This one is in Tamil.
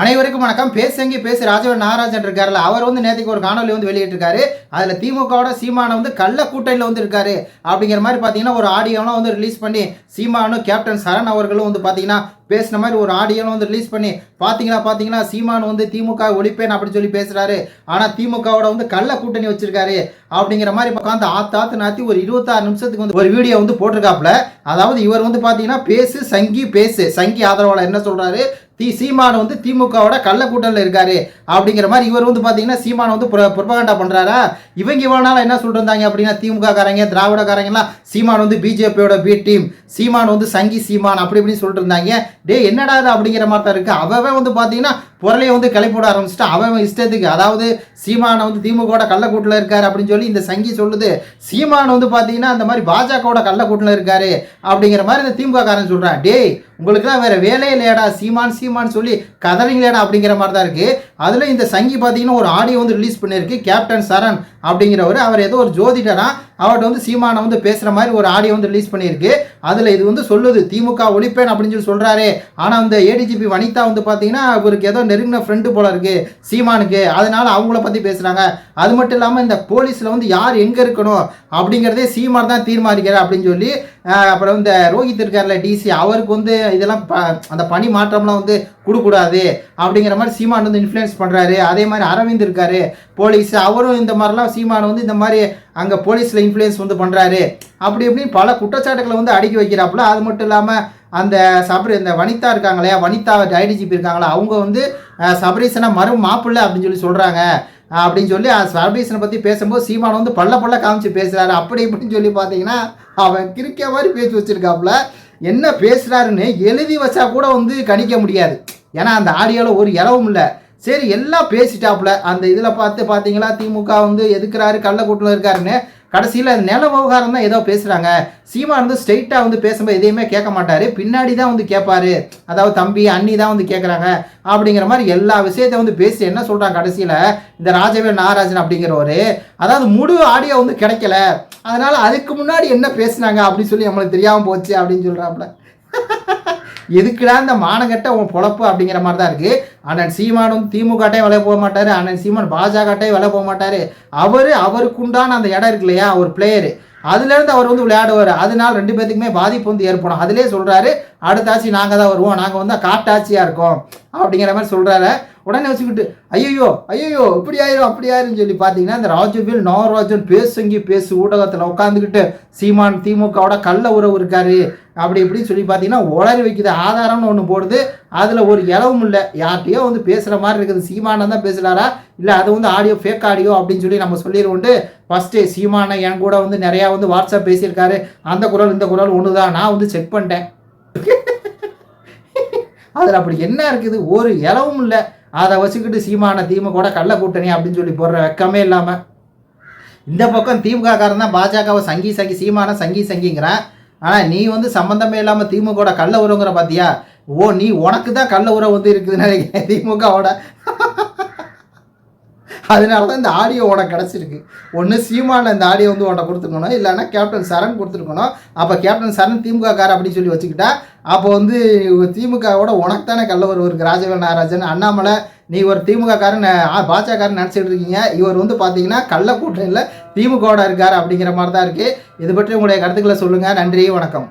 அனைவருக்கும் வணக்கம். பேசங்கி பேசு ராஜவன் நாகராஜன் இருக்காருல்ல அவர் வந்து நேற்றுக்கு ஒரு காணொலி வந்து வெளியிட்டிருக்காரு. அதில் திமுகவோட சீமானை வந்து கள்ள கூட்டணியில் வந்து இருக்காரு. அப்படிங்கிற மாதிரி பார்த்தீங்கன்னா ஒரு ஆடியோலாம் வந்து ரிலீஸ் பண்ணி சீமானும் கேப்டன் சரண் அவர்களும் வந்து பார்த்தீங்கன்னா பேசின மாதிரி ஒரு ஆடியோலாம் வந்து ரிலீஸ் பண்ணி பார்த்தீங்கன்னா பார்த்தீங்கன்னா சீமான் வந்து திமுக ஒழிப்பேன் அப்படின்னு சொல்லி பேசுகிறாரு ஆனால் திமுகவோட வந்து கள்ள கூட்டணி வச்சிருக்காரு. அப்படிங்கிற மாதிரி உட்காந்து ஆத்து ஆத்து நாத்தி ஒரு இருபத்தாறு நிமிஷத்துக்கு வந்து ஒரு வீடியோ வந்து போட்டிருக்காப்புல. அதாவது இவர் வந்து பார்த்தீங்கன்னா பேசு சங்கி பேசு. சங்கி ஆதரவாளர் என்ன சொல்கிறாரு தி சீமான் வந்து திமுகவோட கள்ள கூட்டணியில் இருக்காரு அப்படிங்கிற மாதிரி இவர் வந்து பார்த்தீங்கன்னா சீமான் வந்து புரபகண்டா பண்ணுறாரா இவங்க இவ்வளோ நாள் என்ன சொல்லிருந்தாங்க அப்படின்னா திமுக காரங்க திராவிடக்காரங்கலாம் சீமான் வந்து பிஜேபியோட பி டீம் சீமான் வந்து சங்கி சீமான் அப்படி இப்படின்னு சொல்லிட்டு இருந்தாங்க. டே என்னடா இது அப்படிங்கிற மாதிரி தான் இருக்குது அவன் வந்து பார்த்தீங்கன்னா பொருளையை வந்து கிளப்பிட ஆரம்பிச்சுட்டு. அவன் இஷ்டத்துக்கு அதாவது சீமானை வந்து திமுகவோட கள்ளக்கூட்டில் இருக்காரு அப்படின்னு சொல்லி இந்த சங்கி சொல்லுது. சீமான் வந்து பார்த்தீங்கன்னா அந்த மாதிரி பாஜகவோட கள்ளக்கூட்டில் இருக்காரு அப்படிங்கிற மாதிரி இந்த திமுக காரன் சொல்கிறான் டேய் உங்களுக்குலாம் வேறு வேலையே இல்லையாடா சீமான் சீமான் சொல்லி கதறிங்களேடா அப்படிங்கிற மாதிரி தான் இருக்குது அதில் இந்த சங்கி பார்த்தீங்கன்னா ஒரு ஆடியோ வந்து ரிலீஸ் பண்ணியிருக்கு கேப்டன் சரண் அப்படிங்கிறவர். அவர் ஏதோ ஒரு ஜோதிடரா அவர்கிட்ட வந்து சீமானை வந்து பேசுகிற மாதிரி ஒரு ஆடியோ வந்து ரிலீஸ் பண்ணியிருக்கு. அதில் இது வந்து சொல்லுது திமுக ஒழிப்பேன் அப்படின்னு சொல்லி சொல்கிறாரு ஆனால் அந்த ஏடிஜிபி வனிதா வந்து பார்த்தீங்கன்னா அவருக்கு ஏதோ நெருங்கின ஃப்ரெண்டு போல இருக்குது சீமானுக்கு. அதனால் அவங்கள பற்றி பேசுகிறாங்க அது மட்டும் இல்லாமல் இந்த போலீஸில் வந்து யார் எங்கே இருக்கணும் அப்படிங்கிறதே சீமான் தான் தீர்மானிக்கிறார் அப்படின்னு சொல்லி அப்புறம் இந்த ரோஹித் இருக்கார்ல டிசி அவருக்கு வந்து இதெல்லாம் அந்த பணி மாற்றம்லாம் வந்து கொடுக்கூடாது அப்படிங்கிற மாதிரி சீமான் வந்து இன்ஃப்ளூயன்ஸ் பண்ணுறாரு அதே மாதிரி அரவிந்த் இருக்காரு போலீஸ். அவரும் இந்த மாதிரிலாம் சீமான் வந்து இந்த மாதிரி அங்கே போலீஸில் இன்ஃப்ளூயன்ஸ் வந்து பண்ணுறாரு அப்படி இப்படின்னு பல குற்றச்சாட்டுகளை வந்து அடுக்கி வைக்கிறாப்புல. அது மட்டும் இல்லாமல் அந்த சபரி இந்த வனிதா இருக்காங்க இல்லையா வனிதா ஐடிஜிபி இருக்காங்களா அவங்க வந்து சபரீசனை மறு மாப்பிள்ளை அப்படின்னு சொல்லி சொல்கிறாங்க அப்படின்னு சொல்லி சபரீசனை பற்றி பேசும்போது சீமான் வந்து பல்ல பல்ல காமிச்சு பேசுகிறாரு அப்படி இப்படின்னு சொல்லி பார்த்தீங்கன்னா அவன் கிரிக்க மாதிரி பேச்சு வச்சுருக்காப்புல. என்ன பேசுகிறாருன்னு எழுதி வச்சா கூட வந்து கணிக்க முடியாது. ஏன்னா அந்த ஆடியோவில் ஒரு இலவும் இல்லை. சரி எல்லாம் பேசிட்டாப்புல. அந்த இதில் பார்த்து பார்த்தீங்களா திமுக வந்து எதுக்குறாரு கள்ளக்கூட்டில் இருக்காருன்னு. கடைசியில் நில விவகாரம் தான் ஏதோ பேசுகிறாங்க சீமா வந்து ஸ்ட்ரெயிட்டாக வந்து பேசும்போது எதையுமே கேட்க மாட்டார். பின்னாடி தான் வந்து கேட்பாரு. அதாவது தம்பி அண்ணி தான் வந்து கேட்குறாங்க. அப்படிங்கிற மாதிரி எல்லா விஷயத்தையும் வந்து பேசி என்ன சொல்கிறாங்க கடைசியில்? இந்த ராஜவேல் நாகராஜன் அப்படிங்கிறவர். அதாவது முழு ஆடியோ வந்து கிடைக்கல. அதனால் அதுக்கு முன்னாடி என்ன பேசுனாங்க அப்படின்னு சொல்லி நம்மளுக்கு தெரியாமல் போச்சு அப்படின்னு சொல்கிறாப்புல எதுக்குடா இந்த மானகட்ட உன் பொழப்பு அப்படிங்கிற மாதிரி தான் இருக்குது அண்ணன் சீமானும் திமுகட்டே விலை போக மாட்டார். அண்ணன் சீமான் பாஜகட்டே விலை போக மாட்டார். அவர் அவருக்குண்டான அந்த இடம் இருக்கு இல்லையா? ஒரு பிளேயரு அதுலேருந்து அவர் வந்து விளையாடுவார். அதனால் ரெண்டு பேத்துக்குமே பாதிப்பு வந்து ஏற்படும். அதிலே சொல்கிறாரு அடுத்த ஆட்சி நாங்கள் தான் வருவோம். நாங்கள் வந்து காட்டாட்சியாக இருக்கோம். அப்படிங்கிற மாதிரி சொல்கிறாரு உடனே வச்சுக்கிட்டு ஐயோ ஐயோ இப்படி ஆயிரும் அப்படி ஆயிரும் சொல்லி பார்த்தீங்கன்னா இந்த ராஜுவில் நாகராஜன் பேசுங்கி பேசு ஊடகத்தில் உட்காந்துக்கிட்டு சீமான் திமுகவோட கள்ள உறவு இருக்காரு. அப்படி இப்படின்னு சொல்லி பார்த்தீங்கன்னா உளறி வைக்குது ஆதாரம்னு ஒன்று போடுது. அதில் ஒரு இலவும் இல்லை. யார்கிட்டயோ வந்து பேசுகிற மாதிரி இருக்குது. சீமானம் தான் பேசுகிறாரா இல்லை அது வந்து ஆடியோ ஃபேக் ஆடியோ அப்படின்னு சொல்லி நம்ம சொல்லிடுவோண்டு ஃபஸ்ட்டு சீமான என் கூட வந்து நிறையா வந்து வாட்ஸ்அப் பேசியிருக்காரு. அந்த குரல் இந்த குரல் ஒன்று தான் நான் வந்து செக் பண்ணிட்டேன். அதில் அப்படி என்ன இருக்குது? ஒரு இலவும் இல்லை. அதை வச்சுக்கிட்டு சீமான திமுக கள்ள கூட்டணி அப்படின்னு சொல்லி போடுற வெக்கமே இல்லாமல் இந்த பக்கம் திமுக காரன் தான் பாஜகவை சங்கி சங்கி சீமான சங்கி சங்கிங்கிறான். ஆனால் நீ வந்து சம்மந்தமே இல்லாமல் திமுகவோட கள்ள உறவுங்கிற பார்த்தியா ஓ நீ உனக்கு தான் கள்ள உறவு வந்து இருக்குதுன்னு நினைக்கிறேன் திமுகவோட. அதனால தான் இந்த ஆடியோ உனக்கு கிடச்சிருக்கு. ஒன்று சீமான இந்த ஆடியோ வந்து உன்னை கொடுத்துருக்கணும் இல்லைன்னா கேப்டன் சரண் கொடுத்துருக்கணும். அப்போ கேப்டன் சரண் திமுக கார் அப்படின்னு சொல்லி வச்சுக்கிட்டா அப்போ வந்து திமுகவோட உனக்கு தானே கள்ளவர் இருக்கு ராஜவேல் நாகராஜன் அண்ணாமலை நீ ஒரு திமுகக்காரன் பாஜகாரன் நினச்சிட்டு இருக்கீங்க. இவர் வந்து பார்த்தீங்கன்னா கள்ள கூட்டணியில் திமுகவோட இருக்கார் அப்படிங்கிற மாதிரி தான் இருக்குது இது பற்றி உங்களுடைய கருத்துக்களை சொல்லுங்கள் நன்றி வணக்கம்.